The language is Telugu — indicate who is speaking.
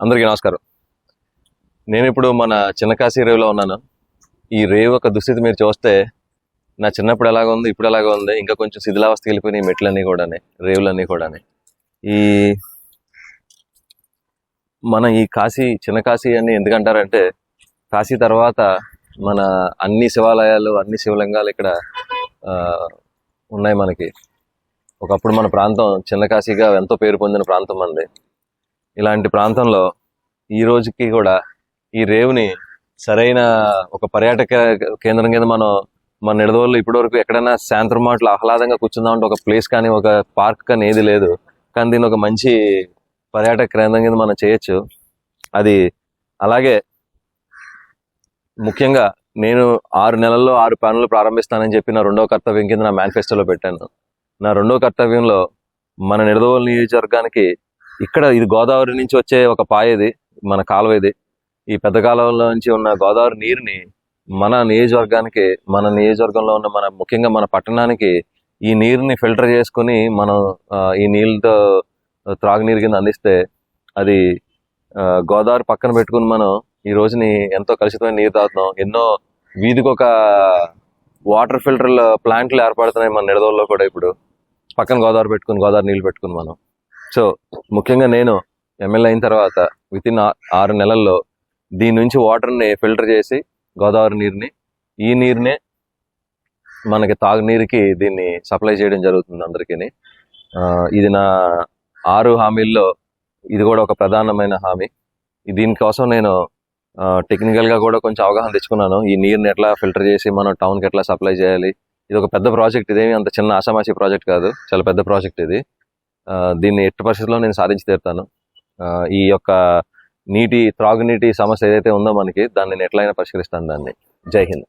Speaker 1: అందరికీ నమస్కారం. నేను ఇప్పుడు మన చిన్నకాశీ రేవులో ఉన్నాను. ఈ రేవు ఒక దుస్థితి మీరు చూస్తే నా చిన్నప్పుడు ఎలాగ ఉంది ఇప్పుడు ఎలాగ ఉంది ఇంకా కొంచెం శిథిలావస్థకి వెళ్ళిపోయినాయి మెట్లన్నీ కూడానే రేవులన్నీ కూడానే. ఈ మన ఈ కాశీ చిన్న కాశీ అని ఎందుకంటారంటే కాశీ తర్వాత మన అన్ని శివాలయాలు అన్ని శివలింగాలు ఇక్కడ ఆ, ఉన్నాయి మనకి. ఒకప్పుడు మన ప్రాంతం చిన్న కాశీగా ఎంతో పేరు పొందిన ప్రాంతం మంది ఇలాంటి ప్రాంతంలో ఈ రోజుకి కూడా ఈ రేవుని సరైన ఒక పర్యాటక కేంద్రం కింద మనం మన నిడదవోళ్ళు ఇప్పటి వరకు ఎక్కడైనా సాయంత్రం మాటలు ఆహ్లాదంగా కూర్చుందాం అంటే ఒక ప్లేస్ కానీ ఒక పార్క్ కానీ ఏది లేదు. కానీ దీన్ని ఒక మంచి పర్యాటక కేంద్రం కింద మనం చేయొచ్చు. అది అలాగే ముఖ్యంగా నేను ఆరు నెలల్లో ఆరు పనులు ప్రారంభిస్తానని చెప్పి నా రెండవ కర్తవ్యం కింద నా మేనిఫెస్టోలో పెట్టాను. నా రెండో కర్తవ్యంలో మన నిడదవోలు నియోజకవర్గానికి ఇక్కడ ఇది గోదావరి నుంచి వచ్చే ఒక పాయది మన కాలువ ఇది. ఈ పెద్ద కాలువలో నుంచి ఉన్న గోదావరి నీరుని మన నియోజకవర్గానికి మన నియోజకవర్గంలో ఉన్న మన ముఖ్యంగా మన పట్టణానికి ఈ నీరుని ఫిల్టర్ చేసుకుని మనం ఈ నీళ్ళతో త్రాగునీరు కింద అందిస్తే అది గోదావరి పక్కన పెట్టుకుని మనం ఈ రోజుని ఎంతో కలుషితమైన నీరు తాగుతున్నాం. ఎన్నో వీధికి ఒక వాటర్ ఫిల్టర్ ప్లాంట్లు ఏర్పడుతున్నాయి మన నిడదవుల్లో కూడా ఇప్పుడు. పక్కన గోదావరి పెట్టుకుని గోదావరి నీళ్ళు పెట్టుకుని మనం. సో ముఖ్యంగా నేను ఎమ్మెల్యే అయిన తర్వాత విత్ ఇన్ ఆరు నెలల్లో దీని నుంచి వాటర్ని ఫిల్టర్ చేసి గోదావరి నీరుని ఈ నీరునే మనకి తాగునీరుకి దీన్ని సప్లై చేయడం జరుగుతుంది అందరికీ ఇది నా ఆరు హామీల్లో ఇది కూడా ఒక ప్రధానమైన హామీ. దీనికోసం నేను టెక్నికల్గా కూడా కొంచెం అవగాహన తెచ్చుకున్నాను. ఈ నీరుని ఎట్లా ఫిల్టర్ చేసి మనం టౌన్కి ఎట్లా సప్లై చేయాలి? ఇది ఒక పెద్ద ప్రాజెక్ట్ ఇదేమి అంత చిన్న ఆషామాషి ప్రాజెక్ట్ కాదు. చాలా పెద్ద ప్రాజెక్ట్ ఇది. ఆ, దీన్ని ఎట్టి పరిస్థితుల్లో నేను సాధించి తీరుతాను. ఆ, ఈ యొక్క నీటి త్రాగునీటి సమస్య ఏదైతే ఉందో మనకి దాన్ని నేను ఎట్లయినా పరిష్కరిస్తాను దాన్ని. జై హింద్.